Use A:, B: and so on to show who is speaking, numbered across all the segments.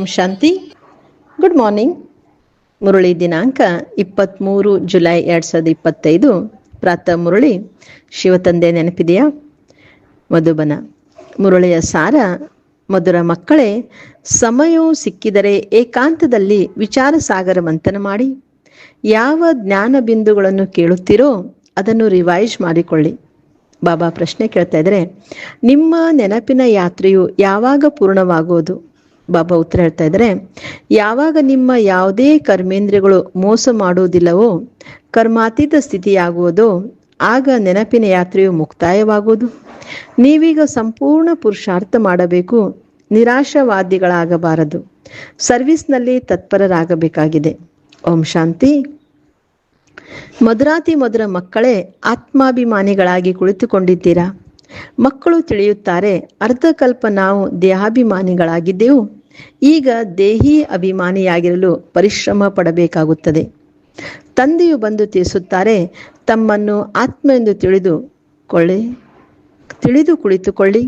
A: ಓಂ Shanti. Good morning Murali ದಿನಾಂಕ ಇಪ್ಪತ್ತ್ಮೂರು July ಎರಡು ಸಾವಿರದ ಇಪ್ಪತ್ತೈದು. ಪ್ರಾತಃ ಮುರಳಿ ಶಿವತಂದೆ ನೆನಪಿದೆಯಾ? ಮಧುಬನ. ಮುರುಳಿಯ ಸಾರ, ಮಧುರ ಮಕ್ಕಳೇ, ಸಮಯವು ಸಿಕ್ಕಿದರೆ ಏಕಾಂತದಲ್ಲಿ ವಿಚಾರ ಸಾಗರ ಮಂಥನ ಮಾಡಿ. ಯಾವ ಜ್ಞಾನ ಬಿಂದುಗಳನ್ನು ಕೇಳುತ್ತೀರೋ ಅದನ್ನು ರಿವೈಸ್ ಮಾಡಿಕೊಳ್ಳಿ. ಬಾಬಾ ಪ್ರಶ್ನೆ ಕೇಳ್ತಾ ಇದ್ರೆ ನಿಮ್ಮ ನೆನಪಿನ ಯಾತ್ರೆಯು ಯಾವಾಗ ಪೂರ್ಣವಾಗುವುದು? ಬಾಬಾ ಉತ್ತರ ಹೇಳ್ತಾ ಇದ್ದಾರೆ, ಯಾವಾಗ ನಿಮ್ಮ ಯಾವುದೇ ಕರ್ಮೇಂದ್ರಿಯಗಳು ಮೋಸ ಮಾಡುವುದಿಲ್ಲವೋ, ಕರ್ಮಾತೀತ ಸ್ಥಿತಿಯಾಗುವುದೋ, ಆಗ ನೆನಪಿನ ಯಾತ್ರೆಯು ಮುಕ್ತಾಯವಾಗುವುದು. ನೀವೀಗ ಸಂಪೂರ್ಣ ಪುರುಷಾರ್ಥ ಮಾಡಬೇಕು, ನಿರಾಶಾವಾದಿಗಳಾಗಬಾರದು. ಸರ್ವಿಸ್ನಲ್ಲಿ ತತ್ಪರರಾಗಬೇಕಾಗಿದೆ. ಓಂ ಶಾಂತಿ. ಮಧುರಾತಿ ಮಧುರ ಮಕ್ಕಳೇ, ಆತ್ಮಾಭಿಮಾನಿಗಳಾಗಿ ಕುಳಿತುಕೊಂಡಿದ್ದೀರಾ? ಮಕ್ಕಳು ತಿಳಿಯುತ್ತಾರೆ ಅರ್ಧಕಲ್ಪ ನಾವು ದೇಹಾಭಿಮಾನಿಗಳಾಗಿದ್ದೆವು. ಈಗ ದೇಹಿ ಅಭಿಮಾನಿಯಾಗಿರಲು ಪರಿಶ್ರಮ ಪಡಬೇಕಾಗುತ್ತದೆ. ತಂದೆಯು ಬಂದು ತಿಳಿಸುತ್ತಾರೆ, ತಮ್ಮನ್ನು ಆತ್ಮ ಎಂದು ತಿಳಿದುಕೊಳ್ಳಿ ತಿಳಿದು ಕುಳಿತುಕೊಳ್ಳಿ.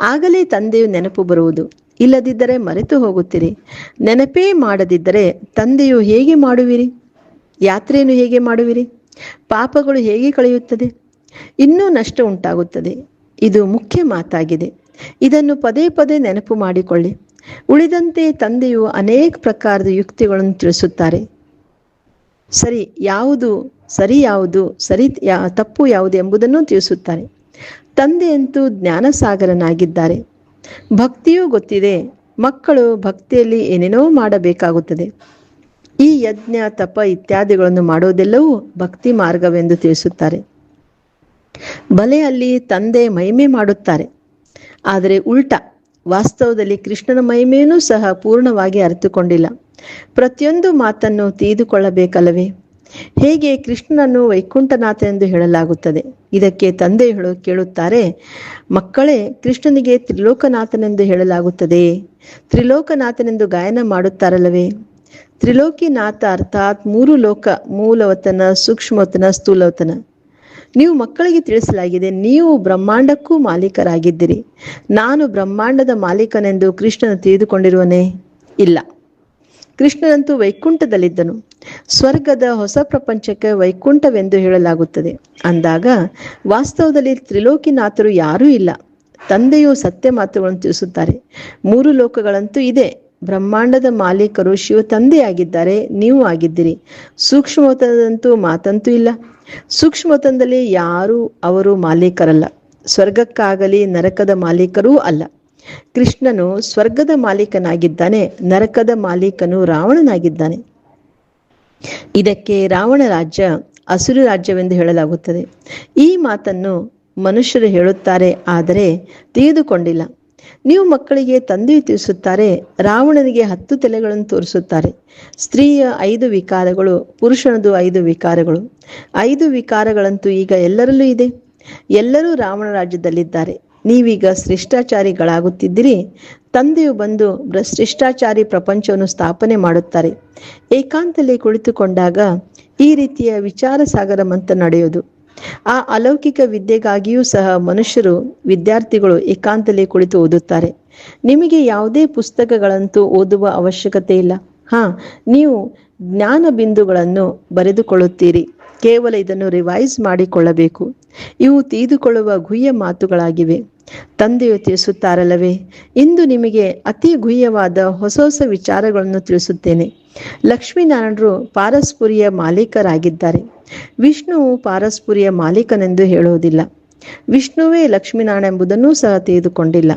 A: ಆಗಲೇ ತಂದೆಯು ನೆನಪು ಬರುವುದು. ಇಲ್ಲದಿದ್ದರೆ ಮರೆತು ಹೋಗುತ್ತೀರಿ. ನೆನಪೇ ಮಾಡದಿದ್ದರೆ ತಂದೆಯು ಹೇಗೆ ಮಾಡುವಿರಿ? ಯಾತ್ರೆಯನ್ನು ಹೇಗೆ ಮಾಡುವಿರಿ? ಪಾಪಗಳು ಹೇಗೆ ಕಳೆಯುತ್ತದೆ? ಇನ್ನೂ ನಷ್ಟ ಉಂಟಾಗುತ್ತದೆ. ಇದು ಮುಖ್ಯ ಮಾತಾಗಿದೆ. ಇದನ್ನು ಪದೇ ಪದೇ ನೆನಪು ಮಾಡಿಕೊಳ್ಳಿ. ಉಳಿದಂತೆ ತಂದೆಯು ಅನೇಕ ಪ್ರಕಾರದ ಯುಕ್ತಿಗಳನ್ನು ತಿಳಿಸುತ್ತಾರೆ. ಸರಿ, ಯಾವುದು ಸರಿ ಯಾವುದು, ಸರಿ ಯಾ, ತಪ್ಪು ಯಾವುದು ಎಂಬುದನ್ನು ತಿಳಿಸುತ್ತಾರೆ. ತಂದೆಯಂತೂ ಜ್ಞಾನಸಾಗರನಾಗಿದ್ದಾರೆ. ಭಕ್ತಿಯೂ ಗೊತ್ತಿದೆ. ಮಕ್ಕಳು ಭಕ್ತಿಯಲ್ಲಿ ಏನೇನೋ ಮಾಡಬೇಕಾಗುತ್ತದೆ. ಈ ಯಜ್ಞ, ತಪ ಇತ್ಯಾದಿಗಳನ್ನು ಮಾಡೋದೆಲ್ಲವೂ ಭಕ್ತಿ ಮಾರ್ಗವೆಂದು ತಿಳಿಸುತ್ತಾರೆ. ಬಲೆ ಅಲ್ಲಿ ತಂದೆ ಮಹಿಮೆ ಮಾಡುತ್ತಾರೆ. ಆದರೆ ಉಲ್ಟಾ, ವಾಸ್ತವದಲ್ಲಿ ಕೃಷ್ಣನ ಮಹಿಮೆಯೂ ಸಹ ಪೂರ್ಣವಾಗಿ ಅರಿತುಕೊಂಡಿಲ್ಲ. ಪ್ರತಿಯೊಂದು ಮಾತನ್ನು ತಿಳಿದುಕೊಳ್ಳಬೇಕಲ್ಲವೇ? ಹೇಗೆ ಕೃಷ್ಣನನ್ನು ವೈಕುಂಠನಾಥ ಎಂದು ಹೇಳಲಾಗುತ್ತದೆ? ಇದಕ್ಕೆ ತಂದೆ ಹೇಳು ಕೇಳುತ್ತಾರೆ, ಮಕ್ಕಳೇ, ಕೃಷ್ಣನಿಗೆ ತ್ರಿಲೋಕನಾಥನೆಂದು ಹೇಳಲಾಗುತ್ತದೆ ತ್ರಿಲೋಕನಾಥನೆಂದು ಗಾಯನ ಮಾಡುತ್ತಾರಲ್ಲವೇ? ತ್ರಿಲೋಕಿನಾಥ ಅರ್ಥಾತ್ ಮೂರು ಲೋಕ, ಮೂಲವತನ, ಸೂಕ್ಷ್ಮವತನ, ಸ್ಥೂಲವತನ. ನೀವು ಮಕ್ಕಳಿಗೆ ತಿಳಿಸಲಾಗಿದೆ, ನೀವು ಬ್ರಹ್ಮಾಂಡಕ್ಕೂ ಮಾಲೀಕರಾಗಿದ್ದೀರಿ. ನಾನು ಬ್ರಹ್ಮಾಂಡದ ಮಾಲೀಕನೆಂದು ಕೃಷ್ಣನು ತಿಳಿದುಕೊಂಡಿರುವನೇ ಇಲ್ಲ. ಕೃಷ್ಣನಂತೂ ವೈಕುಂಠದಲ್ಲಿದ್ದನು. ಸ್ವರ್ಗದ ಹೊಸ ಪ್ರಪಂಚಕ್ಕೆ ವೈಕುಂಠವೆಂದು ಹೇಳಲಾಗುತ್ತದೆ. ಅಂದಾಗ ವಾಸ್ತವದಲ್ಲಿ ತ್ರಿಲೋಕಿನಾಥರು ಯಾರೂ ಇಲ್ಲ. ತಂದೆಯು ಸತ್ಯ ಮಾತುಗಳನ್ನು ತಿಳಿಸುತ್ತಾರೆ. ಮೂರು ಲೋಕಗಳಂತೂ ಇದೆ. ಬ್ರಹ್ಮಾಂಡದ ಮಾಲೀಕರು ಶಿವ ತಂದೆಯಾಗಿದ್ದಾರೆ ನೀವು ಆಗಿದ್ದೀರಿ. ಸೂಕ್ಷ್ಮತನದಂತೂ ಮಾತಂತೂ ಇಲ್ಲ. ಸೂಕ್ಷ್ಮತನದಲ್ಲಿ ಯಾರು ಅವರು ಮಾಲೀಕರಲ್ಲ. ಸ್ವರ್ಗಕ್ಕಾಗಲಿ ನರಕದ ಮಾಲೀಕರೂ ಅಲ್ಲ. ಕೃಷ್ಣನು ಸ್ವರ್ಗದ ಮಾಲೀಕನಾಗಿದ್ದಾನೆ, ನರಕದ ಮಾಲೀಕನು ರಾವಣನಾಗಿದ್ದಾನೆ. ಇದಕ್ಕೆ ರಾವಣ ರಾಜ್ಯ ಹಸಿರು ರಾಜ್ಯವೆಂದು ಹೇಳಲಾಗುತ್ತದೆ. ಈ ಮಾತನ್ನು ಮನುಷ್ಯರು ಹೇಳುತ್ತಾರೆ, ಆದರೆ ತಿಳಿದುಕೊಂಡಿಲ್ಲ. ನೀವು ಮಕ್ಕಳಿಗೆ ತಂದೆಯು ತಿಳಿಸುತ್ತಾರೆ, ರಾವಣನಿಗೆ ಹತ್ತು ತಲೆಗಳನ್ನು ತೋರಿಸುತ್ತಾರೆ. ಸ್ತ್ರೀಯ ಐದು ವಿಕಾರಗಳು, ಪುರುಷನದು ಐದು ವಿಕಾರಗಳು. ಐದು ವಿಕಾರಗಳಂತೂ ಈಗ ಎಲ್ಲರಲ್ಲೂ ಇದೆ. ಎಲ್ಲರೂ ರಾವಣ ರಾಜ್ಯದಲ್ಲಿದ್ದಾರೆ. ನೀವೀಗ ಶಿಷ್ಟಾಚಾರಿಗಳಾಗುತ್ತಿದ್ದೀರಿ ತಂದೆಯು ಬಂದು ಶಿಷ್ಟಾಚಾರಿ ಪ್ರಪಂಚವನ್ನು ಸ್ಥಾಪನೆ ಮಾಡುತ್ತಾರೆ. ಏಕಾಂತಲ್ಲಿ ಕುಳಿತುಕೊಂಡಾಗ ಈ ರೀತಿಯ ವಿಚಾರ ಸಾಗರ ಮಂತ್ರ ನಡೆಯೋದು. ಆ ಅಲೌಕಿಕ ವಿದ್ಯೆಗಾಗಿಯೂ ಸಹ ಮನುಷ್ಯರು ವಿದ್ಯಾರ್ಥಿಗಳು ಏಕಾಂತಲೇ ಕುಳಿತು ಓದುತ್ತಾರೆ. ನಿಮಗೆ ಯಾವುದೇ ಪುಸ್ತಕಗಳಂತೂ ಓದುವ ಅವಶ್ಯಕತೆ ಇಲ್ಲ. ಹಾ, ನೀವು ಜ್ಞಾನ ಬಿಂದುಗಳನ್ನು ಬರೆದುಕೊಳ್ಳುತ್ತೀರಿ. ಕೇವಲ ಇದನ್ನು ರಿವೈಸ್ ಮಾಡಿಕೊಳ್ಳಬೇಕು. ಇವು ತೀದುಕೊಳ್ಳುವ ಗುಹ್ಯ ಮಾತುಗಳಾಗಿವೆ. ತಂದೆಯು ತಿಳಿಸುತ್ತಾರಲ್ಲವೇ? ಇಂದು ನಿಮಗೆ ಅತಿ ಗುಹ್ಯವಾದ ಹೊಸ ಹೊಸ ವಿಚಾರಗಳನ್ನು ತಿಳಿಸುತ್ತೇನೆ. ಲಕ್ಷ್ಮೀನಾರಾಯಣರು ಪಾರಸ್ಪುರಿಯ ಮಾಲೀಕರಾಗಿದ್ದಾರೆ. ವಿಷ್ಣುವು ಪಾರಸ್ಪುರಿಯ ಮಾಲೀಕನೆಂದು ಹೇಳುವುದಿಲ್ಲ. ವಿಷ್ಣುವೇ ಲಕ್ಷ್ಮೀನಾರಾಯಣ ಎಂಬುದನ್ನು ಸಹ ತಿಳಿದುಕೊಂಡಿಲ್ಲ.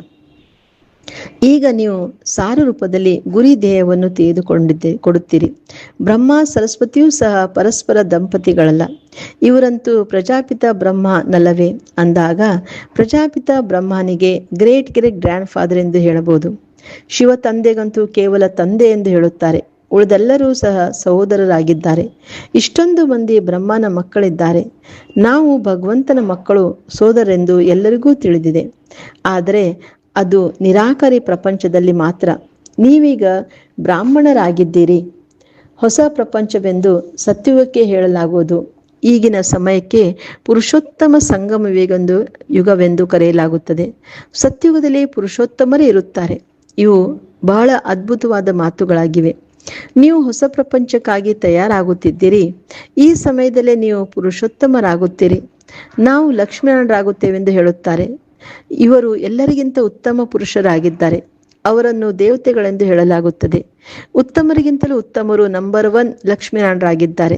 A: ಈಗ ನೀವು ಸಾರ ರೂಪದಲ್ಲಿ ಗುರಿ ದೇಹವನ್ನು ತೆಗೆದುಕೊಂಡಿದ್ದೆ ಕೊಡುತ್ತೀರಿ. ಬ್ರಹ್ಮ, ಸರಸ್ವತಿಯೂ ಸಹ ಪರಸ್ಪರ ದಂಪತಿಗಳಲ್ಲ. ಇವರಂತೂ ಪ್ರಜಾಪಿತ ಬ್ರಹ್ಮ ನಲ್ಲವೇ? ಅಂದಾಗ ಪ್ರಜಾಪಿತ ಬ್ರಹ್ಮನಿಗೆ ಗ್ರೇಟ್ ಗ್ರೇಟ್ ಗ್ರ್ಯಾಂಡ್ ಫಾದರ್ ಎಂದು ಹೇಳಬಹುದು. ಶಿವ ತಂದೆಗಂತೂ ಕೇವಲ ತಂದೆ ಎಂದು ಹೇಳುತ್ತಾರೆ. ಉಳಿದೆಲ್ಲರೂ ಸಹ ಸಹೋದರರಾಗಿದ್ದಾರೆ. ಇಷ್ಟೊಂದು ಮಂದಿ ಬ್ರಹ್ಮನ ಮಕ್ಕಳಿದ್ದಾರೆ. ನಾವು ಭಗವಂತನ ಮಕ್ಕಳು ಸೋದರೆಂದು ಎಲ್ಲರಿಗೂ ತಿಳಿದಿದೆ. ಆದರೆ ಅದು ನಿರಾಕರಿ ಪ್ರಪಂಚದಲ್ಲಿ ಮಾತ್ರ. ನೀವೀಗ ಬ್ರಾಹ್ಮಣರಾಗಿದ್ದೀರಿ. ಹೊಸ ಪ್ರಪಂಚವೆಂದು ಸತ್ಯವಕ್ಕೆ ಹೇಳಲಾಗುವುದು. ಈಗಿನ ಸಮಯಕ್ಕೆ ಪುರುಷೋತ್ತಮ ಸಂಗಮವೇಗೊಂದು ಯುಗವೆಂದು ಕರೆಯಲಾಗುತ್ತದೆ. ಸತ್ಯುಗದಲ್ಲಿ ಪುರುಷೋತ್ತಮರೇ ಇರುತ್ತಾರೆ. ಇವು ಬಹಳ ಅದ್ಭುತವಾದ ಮಾತುಗಳಾಗಿವೆ. ನೀವು ಹೊಸ ಪ್ರಪಂಚಕ್ಕಾಗಿ ತಯಾರಾಗುತ್ತಿದ್ದೀರಿ. ಈ ಸಮಯದಲ್ಲೇ ನೀವು ಪುರುಷೋತ್ತಮರಾಗುತ್ತೀರಿ. ನಾವು ಲಕ್ಷ್ಮಣರಾಗುತ್ತೇವೆಂದು ಹೇಳುತ್ತಾರೆ. ಇವರು ಎಲ್ಲರಿಗಿಂತ ಉತ್ತಮ ಪುರುಷರಾಗಿದ್ದಾರೆ. ಅವರನ್ನು ದೇವತೆಗಳೆಂದು ಹೇಳಲಾಗುತ್ತದೆ. ಉತ್ತಮರಿಗಿಂತಲೂ ಉತ್ತಮರು ನಂಬರ್ ಒನ್ ಲಕ್ಷ್ಮೀನಾರಾಗಿದ್ದಾರೆ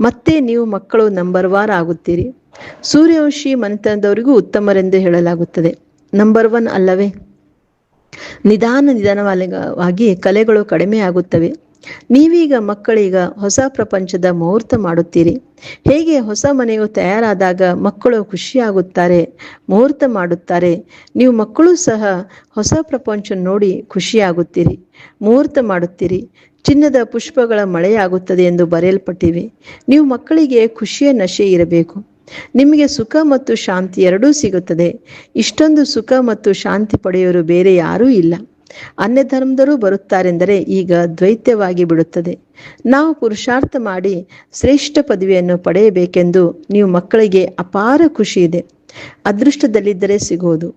A: ಮತ್ತೆ ನೀವು ಮಕ್ಕಳು ನಂಬರ್ ವಾರ್ ಆಗುತ್ತೀರಿ. ಸೂರ್ಯವಂಶಿ ಮನೆತನದವರಿಗೂ ಉತ್ತಮರೆಂದು ಹೇಳಲಾಗುತ್ತದೆ. ನಂಬರ್ ಒನ್ ಅಲ್ಲವೇ? ನಿಧಾನ ನಿಧಾನವಾಗಿ ಕಲೆಗಳು ಕಡಿಮೆ ಆಗುತ್ತವೆ ನೀವೀಗ ಮಕ್ಕಳೀಗ ಹೊಸ ಪ್ರಪಂಚದ ಮುಹೂರ್ತ ಮಾಡುತ್ತೀರಿ. ಹೇಗೆ ಹೊಸ ಮನೆಯು ತಯಾರಾದಾಗ ಮಕ್ಕಳು ಖುಷಿಯಾಗುತ್ತಾರೆ, ಮುಹೂರ್ತ ಮಾಡುತ್ತಾರೆ. ನೀವು ಮಕ್ಕಳು ಸಹ ಹೊಸ ಪ್ರಪಂಚ ನೋಡಿ ಖುಷಿಯಾಗುತ್ತೀರಿ. ಮುಹೂರ್ತ ಮಾಡುತ್ತೀರಿ. ಚಿನ್ನದ ಪುಷ್ಪಗಳ ಮಳೆಯಾಗುತ್ತದೆ ಎಂದು ಬರೆಯಲ್ಪಟ್ಟಿವೆ. ನೀವು ಮಕ್ಕಳಿಗೆ ಖುಷಿಯ ನಶೆ ಇರಬೇಕು. ನಿಮಗೆ ಸುಖ ಮತ್ತು ಶಾಂತಿ ಎರಡೂ ಸಿಗುತ್ತದೆ. ಇಷ್ಟೊಂದು ಸುಖ ಮತ್ತು ಶಾಂತಿ ಪಡೆಯೋರು ಬೇರೆ ಯಾರೂ ಇಲ್ಲ. ಅನ್ಯ ಧರ್ಮದವರು ಬರುತ್ತಾರೆಂದರೆ ಈಗ ದ್ವೈತ್ಯವಾಗಿ ಬಿಡುತ್ತದೆ. ನಾವು ಪುರುಷಾರ್ಥ ಮಾಡಿ ಶ್ರೇಷ್ಠ ಪದವಿಯನ್ನು ಪಡೆಯಬೇಕೆಂದು ನೀವು ಮಕ್ಕಳಿಗೆ ಅಪಾರ ಖುಷಿ ಇದೆ. ಅದೃಷ್ಟದಲ್ಲಿದ್ದರೆ ಸಿಗೋದು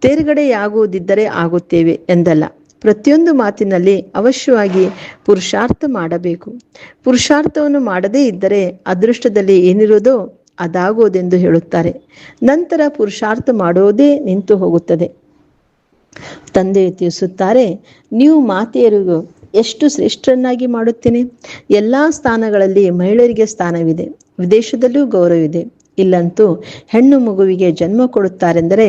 A: ತೇರ್ಗಡೆಯಾಗುವುದಿದ್ದರೆ ಆಗುತ್ತೇವೆ ಎಂದಲ್ಲ. ಪ್ರತಿಯೊಂದು ಮಾತಿನಲ್ಲಿ ಅವಶ್ಯವಾಗಿ ಪುರುಷಾರ್ಥ ಮಾಡಬೇಕು. ಪುರುಷಾರ್ಥವನ್ನು ಮಾಡದೇ ಇದ್ದರೆ ಅದೃಷ್ಟದಲ್ಲಿ ಏನಿರೋದೋ ಅದಾಗುವುದೆಂದು ಹೇಳುತ್ತಾರೆ. ನಂತರ ಪುರುಷಾರ್ಥ ಮಾಡೋದೇ ನಿಂತು ಹೋಗುತ್ತದೆ. ತಂದೆ ತಿಳಿಸುತ್ತಾರೆ, ನೀವು ಮಾತೆಯರಿಗೂ ಎಷ್ಟು ಶ್ರೇಷ್ಠರನ್ನಾಗಿ ಮಾಡುತ್ತೇನೆ ಎಲ್ಲಾ ಸ್ಥಾನಗಳಲ್ಲಿ ಮಹಿಳೆಯರಿಗೆ ಸ್ಥಾನವಿದೆ, ವಿದೇಶದಲ್ಲೂ ಗೌರವವಿದೆ. ಇಲ್ಲಂತೂ ಹೆಣ್ಣು ಮಗುವಿಗೆ ಜನ್ಮ ಕೊಡುತ್ತಾರೆಂದರೆ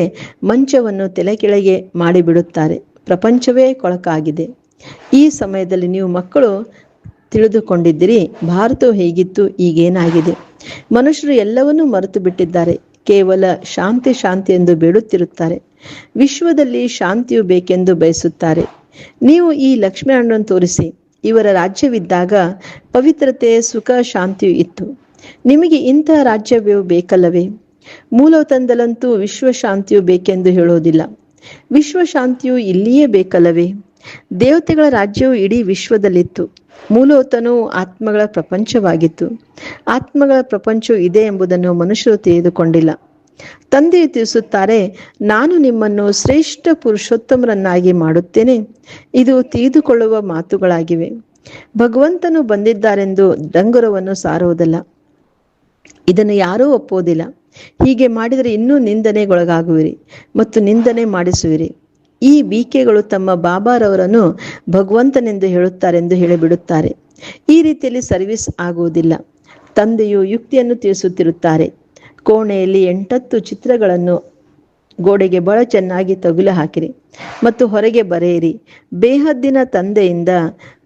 A: ಮಂಚವನ್ನು ತಲೆ ಕೆಳಗೆ ಮಾಡಿಬಿಡುತ್ತಾರೆ, ಪ್ರಪಂಚವೇ ಕೊಳಕಾಗಿದೆ. ಈ ಸಮಯದಲ್ಲಿ ನೀವು ಮಕ್ಕಳು ತಿಳಿದುಕೊಂಡಿದ್ದೀರಿ ಭಾರತವು ಹೇಗಿತ್ತು, ಈಗೇನಾಗಿದೆ? ಮನುಷ್ಯರು ಎಲ್ಲವನ್ನೂ ಮರೆತು ಬಿಟ್ಟಿದ್ದಾರೆ ಕೇವಲ ಶಾಂತಿ ಶಾಂತಿ ಎಂದು ಬೇಡುತ್ತಿರುತ್ತಾರೆ ವಿಶ್ವದಲ್ಲಿ ಶಾಂತಿಯು ಬೇಕೆಂದು ಬಯಸುತ್ತಾರೆ. ನೀವು ಈ ಲಕ್ಷ್ಮೀನಾರಾಯಣನ್ನು ತೋರಿಸಿ. ಇವರ ರಾಜ್ಯವಿದ್ದಾಗ ಪವಿತ್ರತೆ, ಸುಖ, ಶಾಂತಿಯು ಇತ್ತು. ನಿಮಗೆ ಇಂತಹ ರಾಜ್ಯವೇ ಬೇಕಲ್ಲವೇ? ಮೂಲತಂದಲಂತೂ ವಿಶ್ವ ಶಾಂತಿಯು ಬೇಕೆಂದು ಹೇಳೋದಿಲ್ಲ ವಿಶ್ವ ಶಾಂತಿಯು ಇಲ್ಲಿಯೇ ಬೇಕಲ್ಲವೇ? ದೇವತೆಗಳ ರಾಜ್ಯವು ಇಡೀ ವಿಶ್ವದಲ್ಲಿತ್ತು. ಮೂಲೋತನು ಆತ್ಮಗಳ ಪ್ರಪಂಚವಾಗಿತ್ತು. ಆತ್ಮಗಳ ಪ್ರಪಂಚವು ಇದೆ ಎಂಬುದನ್ನು ಮನುಷ್ಯರು ತಿಳಿದುಕೊಂಡಿಲ್ಲ. ತಂದೆಯು ತಿಳಿಸುತ್ತಾರೆ, ನಾನು ನಿಮ್ಮನ್ನು ಶ್ರೇಷ್ಠ ಪುರುಷೋತ್ತಮರನ್ನಾಗಿ ಮಾಡುತ್ತೇನೆ. ಇದು ತಿಳಿದುಕೊಳ್ಳುವ ಮಾತುಗಳಾಗಿವೆ. ಭಗವಂತನು ಬಂದಿದ್ದಾರೆಂದು ಡಂಗುರವನ್ನು ಸಾರುವುದಲ್ಲ. ಇದನ್ನು ಯಾರೂ ಒಪ್ಪುವುದಿಲ್ಲ. ಹೀಗೆ ಮಾಡಿದರೆ ಇನ್ನೂ ನಿಂದನೆಗೊಳಗಾಗುವಿರಿ ಮತ್ತು ನಿಂದನೆ ಮಾಡಿಸುವಿರಿ. ಈ ಬೀಕೆಗಳು ತಮ್ಮ ಬಾಬಾರವರನ್ನು ಭಗವಂತನೆಂದು ಹೇಳುತ್ತಾರೆಂದು ಹೇಳಿಬಿಡುತ್ತಾರೆ. ಈ ರೀತಿಯಲ್ಲಿ ಸರ್ವಿಸ್ ಆಗುವುದಿಲ್ಲ. ತಂದೆಯು ಯುಕ್ತಿಯನ್ನು ತಿಳಿಸುತ್ತಿರುತ್ತಾರೆ. ಕೋಣೆಯಲ್ಲಿ ಎಂಟತ್ತು ಚಿತ್ರಗಳನ್ನು ಗೋಡೆಗೆ ಬಹಳ ಚೆನ್ನಾಗಿ ತಗುಲು ಹಾಕಿರಿ ಮತ್ತು ಹೊರಗೆ ಬರೆಯಿರಿ. ಬೇಹದ್ದಿನ ತಂದೆಯಿಂದ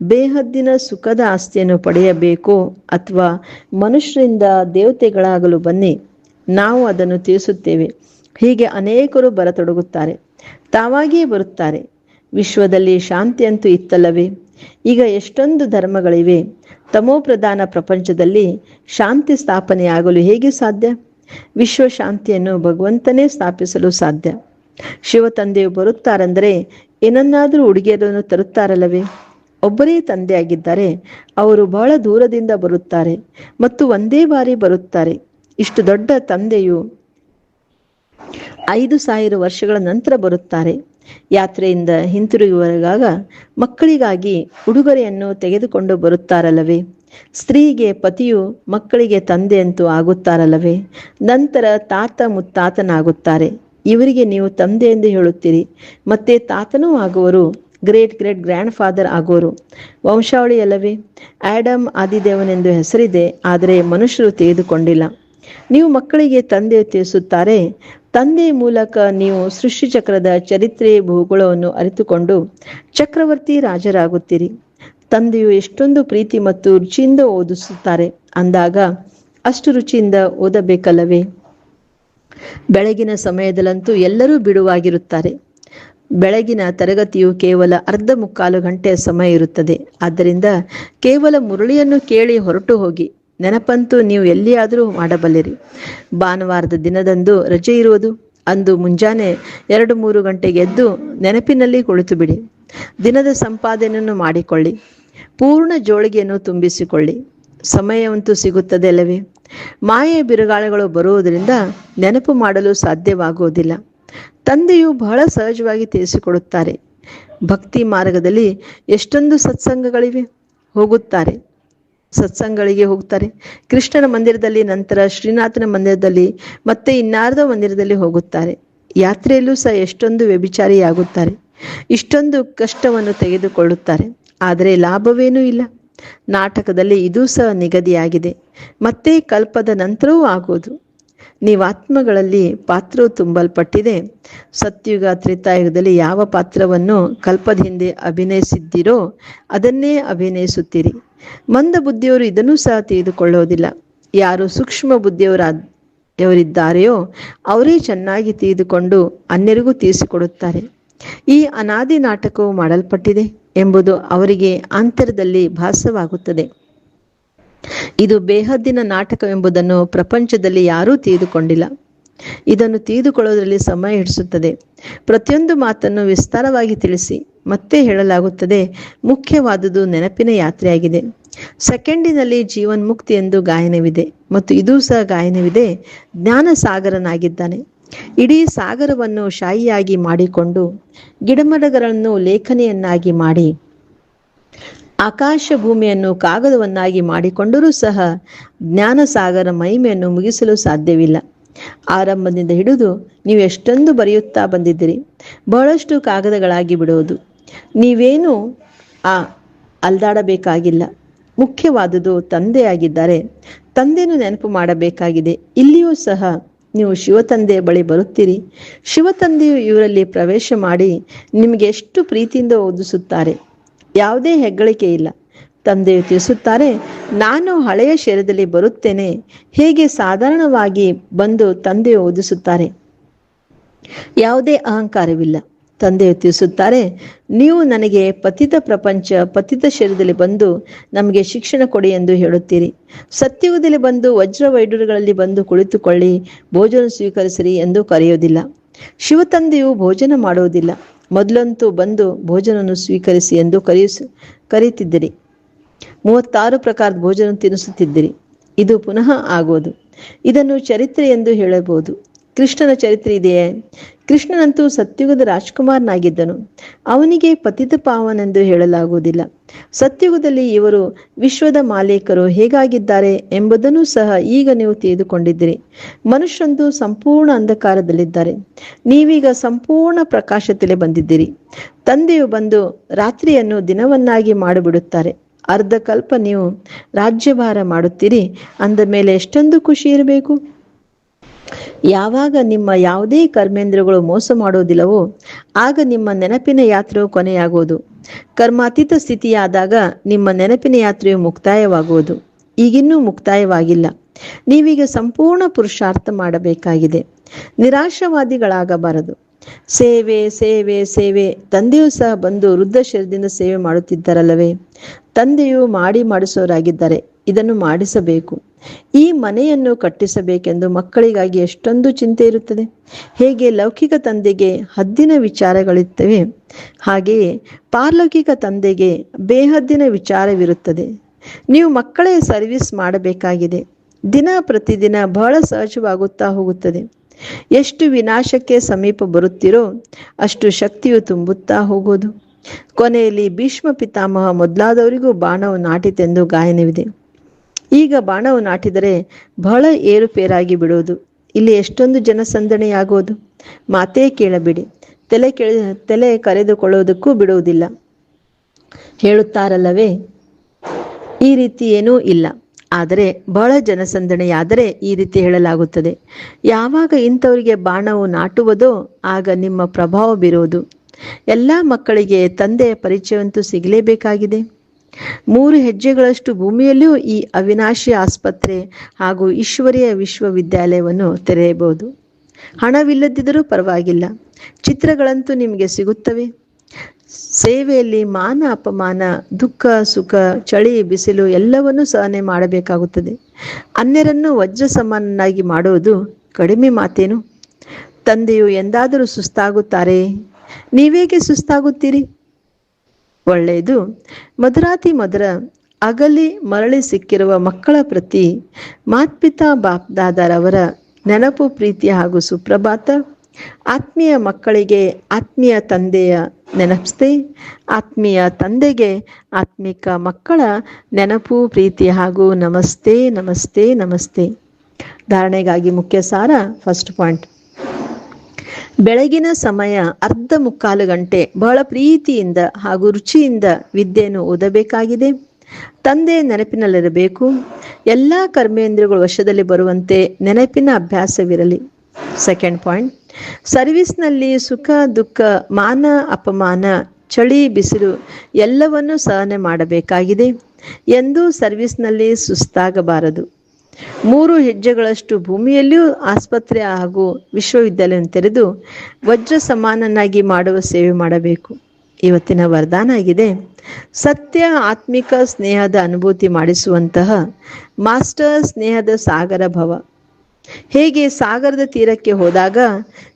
A: ಬೇಹದ್ದಿನ ಸುಖದ ಆಸ್ತಿಯನ್ನು ಪಡೆಯಬೇಕು ಅಥವಾ ಮನುಷ್ಯರಿಂದ ದೇವತೆಗಳಾಗಲು ಬನ್ನಿ. ನಾವು ಅದನ್ನು ತಿಳಿಸುತ್ತೇವೆ. ಹೀಗೆ ಅನೇಕರು ಬರತೊಡಗುತ್ತಾರೆ. ತಾವಾಗಿಯೇ ಬರುತ್ತಾರೆ. ವಿಶ್ವದಲ್ಲಿ ಶಾಂತಿ ಅಂತೂ ಇತ್ತಲ್ಲವೇ? ಈಗ ಎಷ್ಟೊಂದು ಧರ್ಮಗಳಿವೆ. ತಮೋಪ್ರಧಾನ ಪ್ರಪಂಚದಲ್ಲಿ ಶಾಂತಿ ಸ್ಥಾಪನೆಯಾಗಲು ಹೇಗೆ ಸಾಧ್ಯ? ವಿಶ್ವ ಶಾಂತಿಯನ್ನು ಭಗವಂತನೇ ಸ್ಥಾಪಿಸಲು ಸಾಧ್ಯ. ಶಿವ ತಂದೆಯು ಬರುತ್ತಾರೆಂದರೆ ಏನನ್ನಾದರೂ ಉಡುಗೆಯನ್ನು ತರುತ್ತಾರಲ್ಲವೇ? ಒಬ್ಬರೇ ತಂದೆಯಾಗಿದ್ದಾರೆ. ಅವರು ಬಹಳ ದೂರದಿಂದ ಬರುತ್ತಾರೆ ಮತ್ತು ಒಂದೇ ಬಾರಿ ಬರುತ್ತಾರೆ. ಇಷ್ಟು ದೊಡ್ಡ ತಂದೆಯು ಐದು ಸಾವಿರ ವರ್ಷಗಳ ನಂತರ ಬರುತ್ತಾರೆ. ಯಾತ್ರೆಯಿಂದ ಹಿಂತಿರುಗುವಾಗ ಮಕ್ಕಳಿಗಾಗಿ ಉಡುಗೊರೆಯನ್ನು ತೆಗೆದುಕೊಂಡು ಬರುತ್ತಾರಲ್ಲವೇ? ಸ್ತ್ರೀಗೆ ಪತಿಯು ಮಕ್ಕಳಿಗೆ ತಂದೆ ಅಂತೂ ಆಗುತ್ತಾರಲ್ಲವೇ? ನಂತರ ತಾತ ಮುತ್ತಾತನಾಗುತ್ತಾರೆ. ಇವರಿಗೆ ನೀವು ತಂದೆ ಎಂದು ಹೇಳುತ್ತೀರಿ. ಮತ್ತೆ ತಾತನೂ ಆಗುವರು. ಗ್ರೇಟ್ ಗ್ರೇಟ್ ಗ್ರ್ಯಾಂಡ್ ಫಾದರ್ ಆಗೋರು ವಂಶಾವಳಿ ಅಲ್ಲವೇ ಆಡಮ್ ಆದಿದೇವನೆಂದು ಹೆಸರಿದೆ, ಆದರೆ ಮನುಷ್ಯರು ತೆಗೆದುಕೊಂಡಿಲ್ಲ. ನೀವು ಮಕ್ಕಳಿಗೆ ತಂದೆ ತಿಳಿಸುತ್ತಾರೆ. ತಂದೆ ಮೂಲಕ ನೀವು ಸೃಷ್ಟಿ ಚಕ್ರದ ಚರಿತ್ರೆ ಭೂಗೋಳವನ್ನು ಅರಿತುಕೊಂಡು ಚಕ್ರವರ್ತಿ ರಾಜರಾಗುತ್ತೀರಿ. ತಂದೆಯು ಎಷ್ಟೊಂದು ಪ್ರೀತಿ ಮತ್ತು ರುಚಿಯಿಂದ ಓದಿಸುತ್ತಾರೆ. ಅಂದಾಗ ಅಷ್ಟು ರುಚಿಯಿಂದ ಓದಬೇಕಲ್ಲವೇ? ಬೆಳಗಿನ ಸಮಯದಲ್ಲಂತೂ ಎಲ್ಲರೂ ಬಿಡುವಾಗಿರುತ್ತಾರೆ. ಬೆಳಗಿನ ತರಗತಿಯು ಕೇವಲ ಅರ್ಧ ಮುಕ್ಕಾಲು ಗಂಟೆಯ ಸಮಯ ಇರುತ್ತದೆ. ಆದ್ದರಿಂದ ಕೇವಲ ಮುರಳಿಯನ್ನು ಕೇಳಿ ಹೊರಟು ಹೋಗಿ ನೆನಪಂತೂ ನೀವು ಎಲ್ಲಿಯಾದರೂ ಮಾಡಬಲ್ಲಿರಿ. ಭಾನುವಾರದ ದಿನದಂದು ರಜೆ ಇರುವುದು, ಅಂದು ಮುಂಜಾನೆ ಎರಡು ಮೂರು ಗಂಟೆಗೆ ಎದ್ದು ನೆನಪಿನಲ್ಲಿ ಕುಳಿತು ಬಿಡಿ ದಿನದ ಸಂಪಾದನೆಯನ್ನು ಮಾಡಿಕೊಳ್ಳಿ. ಪೂರ್ಣ ಜೋಳಿಗೆಯನ್ನು ತುಂಬಿಸಿಕೊಳ್ಳಿ. ಸಮಯವಂತೂ ಸಿಗುತ್ತದೆ ಅಲ್ಲವೇ ಮಾಯೆ ಬಿರುಗಾಳಿಗಳು ಬರುವುದರಿಂದ ನೆನಪು ಮಾಡಲು ಸಾಧ್ಯವಾಗುವುದಿಲ್ಲ. ತಂದೆಯು ಬಹಳ ಸಹಜವಾಗಿ ತಿಳಿಸಿಕೊಡುತ್ತಾರೆ. ಭಕ್ತಿ ಮಾರ್ಗದಲ್ಲಿ ಎಷ್ಟೊಂದು ಸತ್ಸಂಗಗಳಿವೆ. ಹೋಗುತ್ತಾರೆ. ಸತ್ಸಂಗಳಿಗೆ ಹೋಗ್ತಾರೆ. ಕೃಷ್ಣನ ಮಂದಿರದಲ್ಲಿ ನಂತರ ಶ್ರೀನಾಥನ ಮಂದಿರದಲ್ಲಿ ಮತ್ತೆ ಇನ್ನಾರ್ಧ ಮಂದಿರದಲ್ಲಿ ಹೋಗುತ್ತಾರೆ. ಯಾತ್ರೆಯಲ್ಲೂ ಸಹ ಎಷ್ಟೊಂದು ವ್ಯಭಿಚಾರಿಯಾಗುತ್ತಾರೆ. ಇಷ್ಟೊಂದು ಕಷ್ಟವನ್ನು ತೆಗೆದುಕೊಳ್ಳುತ್ತಾರೆ. ಆದರೆ ಲಾಭವೇನೂ ಇಲ್ಲ. ನಾಟಕದಲ್ಲಿ ಇದೂ ಸಹ ನಿಗದಿಯಾಗಿದೆ. ಮತ್ತೆ ಕಲ್ಪದ ನಂತರವೂ ಆಗುವುದು ನೀವು ಆತ್ಮಗಳಲ್ಲಿ ಪಾತ್ರವು ತುಂಬಲ್ಪಟ್ಟಿದೆ. ಸತ್ಯುಗ ತ್ರಿತಾಯುಗದಲ್ಲಿ ಯಾವ ಪಾತ್ರವನ್ನು ಕಲ್ಪದ ಹಿಂದೆ ಅಭಿನಯಿಸಿದ್ದೀರೋ ಅದನ್ನೇ ಅಭಿನಯಿಸುತ್ತೀರಿ. ಮಂದ ಬುದ್ಧಿಯವರು ಇದನ್ನು ಸಹ ತಿಳಿದುಕೊಳ್ಳೋದಿಲ್ಲ ಯಾರು ಸೂಕ್ಷ್ಮ ಬುದ್ಧಿಯವರಾದವರಿದ್ದಾರೆಯೋ ಅವರೇ ಚೆನ್ನಾಗಿ ತಿಳಿದುಕೊಂಡು ಅನ್ಯರಿಗೂ ತಿಳಿಸಿಕೊಡುತ್ತಾರೆ. ಈ ಅನಾದಿ ನಾಟಕವು ಮಾಡಲ್ಪಟ್ಟಿದೆ ಎಂಬುದು ಅವರಿಗೆ ಅಂತರದಲ್ಲಿ ಭಾಸವಾಗುತ್ತದೆ. ಇದು ಬೇಹದ್ದಿನ ನಾಟಕವೆಂಬುದನ್ನು ಪ್ರಪಂಚದಲ್ಲಿ ಯಾರೂ ತಿಳಿದುಕೊಂಡಿಲ್ಲ. ಇದನ್ನು ತಿಳಿದುಕೊಳ್ಳುವುದರಲ್ಲಿ ಸಮಯ ಹಿಡಿಸುತ್ತದೆ. ಪ್ರತಿಯೊಂದು ಮಾತನ್ನು ವಿಸ್ತಾರವಾಗಿ ತಿಳಿಸಿ, ಮತ್ತೆ ಹೇಳಲಾಗುತ್ತದೆ, ಮುಖ್ಯವಾದುದು ನೆನಪಿನ ಯಾತ್ರೆಯಾಗಿದೆ. ಸೆಕೆಂಡಿನಲ್ಲಿ ಜೀವನ್ ಮುಕ್ತಿ ಎಂದು ಗಾಯನವಿದೆ, ಮತ್ತು ಇದೂ ಸಹ ಗಾಯನವಿದೆ, ಜ್ಞಾನ ಸಾಗರನಾಗಿದ್ದಾನೆ. ಇಡೀ ಸಾಗರವನ್ನು ಶಾಯಿಯಾಗಿ ಮಾಡಿಕೊಂಡು, ಗಿಡಮರಗಳನ್ನು ಲೇಖನೆಯನ್ನಾಗಿ ಮಾಡಿ ಆಕಾಶ ಭೂಮಿಯನ್ನು ಕಾಗದವನ್ನಾಗಿ ಮಾಡಿಕೊಂಡರೂ ಸಹ ಜ್ಞಾನ ಸಾಗರ ಮಹಿಮೆಯನ್ನು ಮುಗಿಸಲು ಸಾಧ್ಯವಿಲ್ಲ. ಆರಂಭದಿಂದ ಹಿಡಿದು ನೀವು ಎಷ್ಟೊಂದು ಬರೆಯುತ್ತಾ ಬಂದಿದ್ದೀರಿ? ಬಹಳಷ್ಟು ಕಾಗದಗಳಾಗಿ ಬಿಡುವುದು. ನೀವೇನು ಆ ಅಲ್ದಾಡಬೇಕಾಗಿಲ್ಲ. ಮುಖ್ಯವಾದುದು ತಂದೆಯಾಗಿದ್ದಾರೆ. ತಂದೆಯನ್ನು ನೆನಪು ಮಾಡಬೇಕಾಗಿದೆ. ಇಲ್ಲಿಯೂ ಸಹ ನೀವು ಶಿವತಂದೆಯ ಬಳಿ ಬರುತ್ತೀರಿ. ಶಿವತಂದೆಯು ಇವರಲ್ಲಿ ಪ್ರವೇಶ ಮಾಡಿ ನಿಮಗೆ ಎಷ್ಟು ಪ್ರೀತಿಯಿಂದ ಓದಿಸುತ್ತಾರೆ. ಯಾವುದೇ ಹೆಗ್ಗಳಿಕೆ ಇಲ್ಲ. ತಂದೆಯು ತಿಳಿಸುತ್ತಾರೆ, ನಾನು ಹಳೆಯ ಶರೀರದಲ್ಲಿ ಬರುತ್ತೇನೆ. ಹೇಗೆ ಸಾಧಾರಣವಾಗಿ ಬಂದು ತಂದೆಯು ಓದಿಸುತ್ತಾರೆ. ಯಾವುದೇ ಅಹಂಕಾರವಿಲ್ಲ. ತಂದೆಯು ತಿಳಿಸುತ್ತಾರೆ, ನೀವು ನನಗೆ ಪತಿತ ಪ್ರಪಂಚ, ಪತಿತ ಶರೀರದಲ್ಲಿ ಬಂದು ನಮಗೆ ಶಿಕ್ಷಣ ಕೊಡಿ ಎಂದು ಹೇಳುತ್ತೀರಿ. ಸತ್ಯುಗದಲ್ಲಿ ಬಂದು ವಜ್ರ ವೈಡೂರುಗಳಲ್ಲಿ ಬಂದು ಕುಳಿತುಕೊಳ್ಳಿ, ಭೋಜನ ಸ್ವೀಕರಿಸಿರಿ ಎಂದು ಕರೆಯೋದಿಲ್ಲ ಶಿವತಂದೆಯು ಭೋಜನ ಮಾಡುವುದಿಲ್ಲ. ಮೊದಲಂತೂ ಬಂದು ಭೋಜನವನ್ನು ಸ್ವೀಕರಿಸಿ ಎಂದು ಕರೆಯಿಸು ಕರೀತಿದ್ದಿರಿ ಮೂವತ್ತಾರು ಪ್ರಕಾರದ ಭೋಜನ ತಿನ್ನಿಸುತ್ತಿದ್ದಿರಿ ಇದು ಪುನಃ ಆಗೋದು. ಇದನ್ನು ಚರಿತ್ರೆ ಎಂದು ಹೇಳಬಹುದು. ಕೃಷ್ಣನ ಚರಿತ್ರೆ ಇದೆಯೇ? ಕೃಷ್ಣನಂತೂ ಸತ್ಯುಗದ ರಾಜ್ಕುಮಾರನಾಗಿದ್ದನು. ಅವನಿಗೆ ಪತಿತ ಪಾವನೆಂದು ಹೇಳಲಾಗುವುದಿಲ್ಲ. ಸತ್ಯುಗದಲ್ಲಿ ಇವರು ವಿಶ್ವದ ಮಾಲೀಕರು ಹೇಗಾಗಿದ್ದಾರೆ ಎಂಬುದನ್ನು ಸಹ ಈಗ ನೀವು ತಿಳಿದುಕೊಂಡಿದ್ದೀರಿ. ಮನುಷ್ಯಂದು ಸಂಪೂರ್ಣ ಅಂಧಕಾರದಲ್ಲಿದ್ದಾರೆ. ನೀವೀಗ ಸಂಪೂರ್ಣ ಪ್ರಕಾಶದಲ್ಲಿ ಬಂದಿದ್ದೀರಿ. ತಂದೆಯು ಬಂದು ರಾತ್ರಿಯನ್ನು ದಿನವನ್ನಾಗಿ ಮಾಡಿಬಿಡುತ್ತಾರೆ. ಅರ್ಧ ಕಲ್ಪ ನೀವು ರಾಜ್ಯಭಾರ ಮಾಡುತ್ತೀರಿ. ಅಂದ ಮೇಲೆ ಎಷ್ಟೊಂದು ಖುಷಿ ಇರಬೇಕು. ಯಾವಾಗ ನಿಮ್ಮ ಯಾವುದೇ ಕರ್ಮೇಂದ್ರಗಳು ಮೋಸ ಮಾಡುವುದಿಲ್ಲವೋ ಆಗ ನಿಮ್ಮ ನೆನಪಿನ ಯಾತ್ರೆಯು ಕೊನೆಯಾಗುವುದು. ಕರ್ಮಾತೀತ ಸ್ಥಿತಿಯಾದಾಗ ನಿಮ್ಮ ನೆನಪಿನ ಯಾತ್ರೆಯು ಮುಕ್ತಾಯವಾಗುವುದು. ಈಗಿನ್ನೂ ಮುಕ್ತಾಯವಾಗಿಲ್ಲ. ನೀವೀಗ ಸಂಪೂರ್ಣ ಪುರುಷಾರ್ಥ ಮಾಡಬೇಕಾಗಿದೆ. ನಿರಾಶವಾದಿಗಳಾಗಬಾರದು. ಸೇವೆ ಸೇವೆ ಸೇವೆ. ತಂದೆಯೂ ಸಹ ಬಂದು ವೃದ್ಧ ಶರೀರದಿಂದ ಸೇವೆ ಮಾಡುತ್ತಿದ್ದಾರಲ್ಲವೇ. ತಂದೆಯು ಮಾಡಿ ಮಾಡಿಸೋರಾಗಿದ್ದಾರೆ, ಇದನ್ನು ಮಾಡಿಸಬೇಕು. ಈ ಮನೆಯನ್ನು ಕಟ್ಟಿಸಬೇಕೆಂದು ಮಕ್ಕಳಿಗಾಗಿ ಎಷ್ಟೊಂದು ಚಿಂತೆ ಇರುತ್ತದೆ. ಹೇಗೆ ಲೌಕಿಕ ತಂದೆಗೆ ಹದ್ದಿನ ವಿಚಾರಗಳಿರ್ತವೆ ಹಾಗೆಯೇ ಪಾರ್ಲೌಕಿಕ ತಂದೆಗೆ ಬೇಹದ್ದಿನ ವಿಚಾರವಿರುತ್ತದೆ. ನೀವು ಮಕ್ಕಳೇ ಸರ್ವಿಸ್ ಮಾಡಬೇಕಾಗಿದೆ. ದಿನ ಪ್ರತಿದಿನ ಬಹಳ ಸಹಜವಾಗುತ್ತಾ ಹೋಗುತ್ತದೆ. ಎಷ್ಟು ವಿನಾಶಕ್ಕೆ ಸಮೀಪ ಬರುತ್ತೀರೋ ಅಷ್ಟು ಶಕ್ತಿಯು ತುಂಬುತ್ತಾ ಹೋಗುವುದು ಕೊನೆಯಲ್ಲಿ ಭೀಷ್ಮ ಪಿತಾಮಹ ಮೊದಲಾದವರಿಗೂ ಬಾಣವು ನಾಟಿತೆಂದು ಗಾಯನವಿದೆ. ಈಗ ಬಾಣವು ನಾಟಿದರೆ ಬಹಳ ಏರುಪೇರಾಗಿ ಬಿಡುವುದು. ಇಲ್ಲಿ ಎಷ್ಟೊಂದು ಜನಸಂದಣಿಯಾಗುವುದು ಮಾತೇ ಕೇಳಬೇಡಿ. ತಲೆ ಕೆಳ, ತಲೆ ಕರೆದುಕೊಳ್ಳುವುದಕ್ಕೂ ಬಿಡುವುದಿಲ್ಲ. ಹೇಳುತ್ತಾರಲ್ಲವೇ? ಈ ರೀತಿ ಏನೂ ಇಲ್ಲ. ಆದರೆ ಬಹಳ ಜನಸಂದಣಿಯಾದರೆ ಈ ರೀತಿ ಹೇಳಲಾಗುತ್ತದೆ. ಯಾವಾಗ ಇಂಥವರಿಗೆ ಬಾಣವು ನಾಟುವುದೋ ಆಗ ನಿಮ್ಮ ಪ್ರಭಾವ ಬೀರುವುದು. ಎಲ್ಲ ಮಕ್ಕಳಿಗೆ ತಂದೆಯ ಪರಿಚಯವಂತೂ ಸಿಗಲೇಬೇಕಾಗಿದೆ. ಮೂರು ಹೆಜ್ಜೆಗಳಷ್ಟು ಭೂಮಿಯಲ್ಲೂ ಈ ಅವಿನಾಶಿ ಆಸ್ಪತ್ರೆ ಹಾಗೂ ಈಶ್ವರೀಯ ವಿಶ್ವವಿದ್ಯಾಲಯವನ್ನು ತೆರೆಯಬಹುದು. ಹಣವಿಲ್ಲದಿದ್ದರೂ ಪರವಾಗಿಲ್ಲ. ಚಿತ್ರಗಳಂತೂ ನಿಮಗೆ ಸಿಗುತ್ತವೆ. ಸೇವೆಯಲ್ಲಿ ಮಾನ, ಅಪಮಾನ, ದುಃಖ, ಸುಖ, ಚಳಿ, ಬಿಸಿಲು ಎಲ್ಲವನ್ನೂ ಸಹನೆ ಮಾಡಬೇಕಾಗುತ್ತದೆ. ಅನ್ಯರನ್ನು ವಜ್ರ ಸಮಾನನಾಗಿ ಮಾಡುವುದು ಕಡಿಮೆ ಮಾತೇನು? ತಂದೆಯು ಎಂದಾದರೂ ಸುಸ್ತಾಗುತ್ತಾರೆ. ನೀವೇಗೆ ಸುಸ್ತಾಗುತ್ತೀರಿ? ಒಳ್ಳೆಯದು. ಮಧುರಾತಿ ಮಧುರ ಅಗಲಿ ಮರಳಿ ಸಿಕ್ಕಿರುವ ಮಕ್ಕಳ ಪ್ರತಿ ಮಾತ್ಪಿತಾ ಬಾಪ್ದಾದರವರ ನೆನಪು, ಪ್ರೀತಿ ಹಾಗೂ ಸುಪ್ರಭಾತ. ಆತ್ಮೀಯ ಮಕ್ಕಳಿಗೆ ಆತ್ಮೀಯ ತಂದೆಯ ನೆನಪಿಸ್ತೆ. ಆತ್ಮೀಯ ತಂದೆಗೆ ಆತ್ಮಿಕ ಮಕ್ಕಳ ನೆನಪು, ಪ್ರೀತಿ ಹಾಗೂ ನಮಸ್ತೆ ನಮಸ್ತೆ ನಮಸ್ತೆ. ಧಾರಣೆಗಾಗಿ ಮುಖ್ಯ ಸಾರ ಫಸ್ಟ್ ಪಾಯಿಂಟ್ ಬೆಳಗಿನ ಸಮಯ ಅರ್ಧ ಮುಕ್ಕಾಲು ಗಂಟೆ ಬಹಳ ಪ್ರೀತಿಯಿಂದ ಹಾಗೂ ರುಚಿಯಿಂದ ವಿದ್ಯೆಯನ್ನು ಓದಬೇಕಾಗಿದೆ. ತಂದೆ ನೆನಪಿನಲ್ಲಿರಬೇಕು. ಎಲ್ಲ ಕರ್ಮೇಂದ್ರಗಳು ವಶದಲ್ಲಿ ಬರುವಂತೆ ನೆನಪಿನ ಅಭ್ಯಾಸವಿರಲಿ. ಸೆಕೆಂಡ್ ಪಾಯಿಂಟ್, ಸರ್ವಿಸ್ನಲ್ಲಿ ಸುಖ, ದುಃಖ, ಮಾನ, ಅಪಮಾನ, ಚಳಿ, ಬಿಸಿಲು ಎಲ್ಲವನ್ನೂ ಸಹನೆ ಮಾಡಬೇಕಾಗಿದೆ. ಎಂದೂ ಸರ್ವಿಸ್ನಲ್ಲಿ ಸುಸ್ತಾಗಬಾರದು. ಮೂರು ಹೆಜ್ಜೆಗಳಷ್ಟು ಭೂಮಿಯಲ್ಲಿಯೂ ಆಸ್ಪತ್ರೆ ಹಾಗೂ ವಿಶ್ವವಿದ್ಯಾಲಯವನ್ನು ತೆರೆದು ವಜ್ರ ಸಮಾನನಾಗಿ ಮಾಡುವ ಸೇವೆ ಮಾಡಬೇಕು. ಇವತ್ತಿನ ವರದಾನ ಆಗಿದೆ. ಸತ್ಯ, ಆತ್ಮಿಕ ಸ್ನೇಹದ ಅನುಭೂತಿ ಮಾಡಿಸುವಂತಹ ಮಾಸ್ಟರ್ ಸ್ನೇಹದ ಸಾಗರ ಭವ. ಹೇಗೆ ಸಾಗರದ ತೀರಕ್ಕೆ ಹೋದಾಗ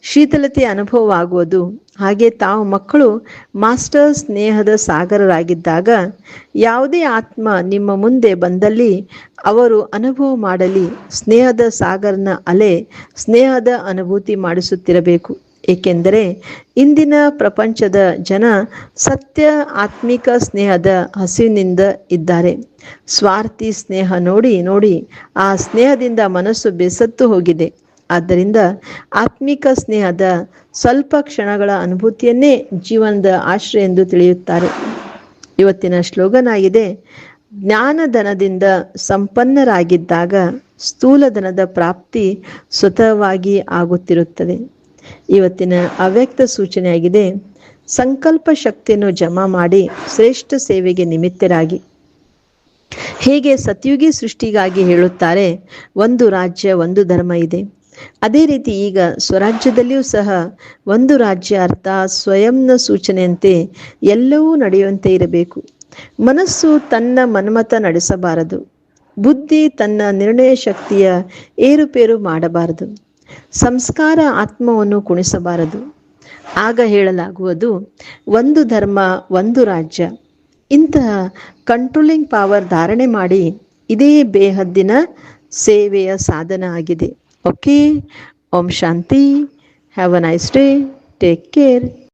A: ಶೀತಲತೆ ಅನುಭವವಾಗುವುದು? ಹಾಗೆ ತಾವು ಮಕ್ಕಳು ಮಾಸ್ಟರ್ ಸ್ನೇಹದ ಸಾಗರರಾಗಿದ್ದಾಗ ಯಾವುದೇ ಆತ್ಮ ನಿಮ್ಮ ಮುಂದೆ ಬಂದಲ್ಲಿ ಅವರು ಅನುಭವ ಮಾಡಲಿ. ಸ್ನೇಹದ ಸಾಗರನ ಅಲೆ ಸ್ನೇಹದ ಅನುಭೂತಿ ಮಾಡಿಸುತ್ತಿರಬೇಕು. ಏಕೆಂದರೆ ಇಂದಿನ ಪ್ರಪಂಚದ ಜನ ಸತ್ಯ ಆತ್ಮಿಕ ಸ್ನೇಹದ ಹಸಿವಿನಿಂದ ಇದ್ದಾರೆ. ಸ್ವಾರ್ಥಿ ಸ್ನೇಹ ನೋಡಿ ನೋಡಿ ಆ ಸ್ನೇಹದಿಂದ ಮನಸ್ಸು ಬೆಸತ್ತು ಹೋಗಿದೆ. ಆದ್ದರಿಂದ ಆತ್ಮಿಕ ಸ್ನೇಹದ ಸ್ವಲ್ಪ ಕ್ಷಣಗಳ ಅನುಭೂತಿಯನ್ನೇ ಜೀವನದ ಆಶ್ರಯ ಎಂದು ತಿಳಿಯುತ್ತಾರೆ. ಇವತ್ತಿನ ಸ್ಲೋಗನ್ ಆಗಿದೆ, ಜ್ಞಾನಧನದಿಂದ ಸಂಪನ್ನರಾಗಿದ್ದಾಗ ಸ್ಥೂಲಧನದ ಪ್ರಾಪ್ತಿ ಸ್ವತಃವಾಗಿ ಆಗುತ್ತಿರುತ್ತದೆ. ಇವತ್ತಿನ ಅವ್ಯಕ್ತ ಸೂಚನೆಯಾಗಿದೆ, ಸಂಕಲ್ಪ ಶಕ್ತಿಯನ್ನು ಜಮಾ ಮಾಡಿ ಶ್ರೇಷ್ಠ ಸೇವೆಗೆ ನಿಮಿತ್ತರಾಗಿ. ಹೇಗೆ ಸತ್ಯುಗಿ ಸೃಷ್ಟಿಗಾಗಿ ಹೇಳುತ್ತಾರೆ, ಒಂದು ರಾಜ್ಯ, ಒಂದು ಧರ್ಮ ಇದೆ. ಅದೇ ರೀತಿ ಈಗ ಸ್ವರಾಜ್ಯದಲ್ಲಿಯೂ ಸಹ ಒಂದು ರಾಜ್ಯ ಅರ್ಥ ಸ್ವಯಂನ ಸೂಚನೆಯಂತೆ ಎಲ್ಲವೂ ನಡೆಯುವಂತೆ ಇರಬೇಕು. ಮನಸ್ಸು ತನ್ನ ಮನ್ಮತ ನಡೆಸಬಾರದು. ಬುದ್ಧಿ ತನ್ನ ನಿರ್ಣಯ ಶಕ್ತಿಯ ಏರುಪೇರು ಮಾಡಬಾರದು. ಸಂಸ್ಕಾರ ಆತ್ಮವನ್ನು ಕುಣಿಸಬಾರದು. ಆಗ ಹೇಳಲಾಗುವುದು, ಒಂದು ಧರ್ಮ, ಒಂದು ರಾಜ್ಯ. ಇಂತಹ ಕಂಟ್ರೋಲಿಂಗ್ ಪವರ್ ಧಾರಣೆ ಮಾಡಿ ಇದೇ ಬೇಹದ್ದಿನ ಸೇವೆಯ ಸಾಧನ ಆಗಿದೆ. Okay Om Shanti have a nice day take care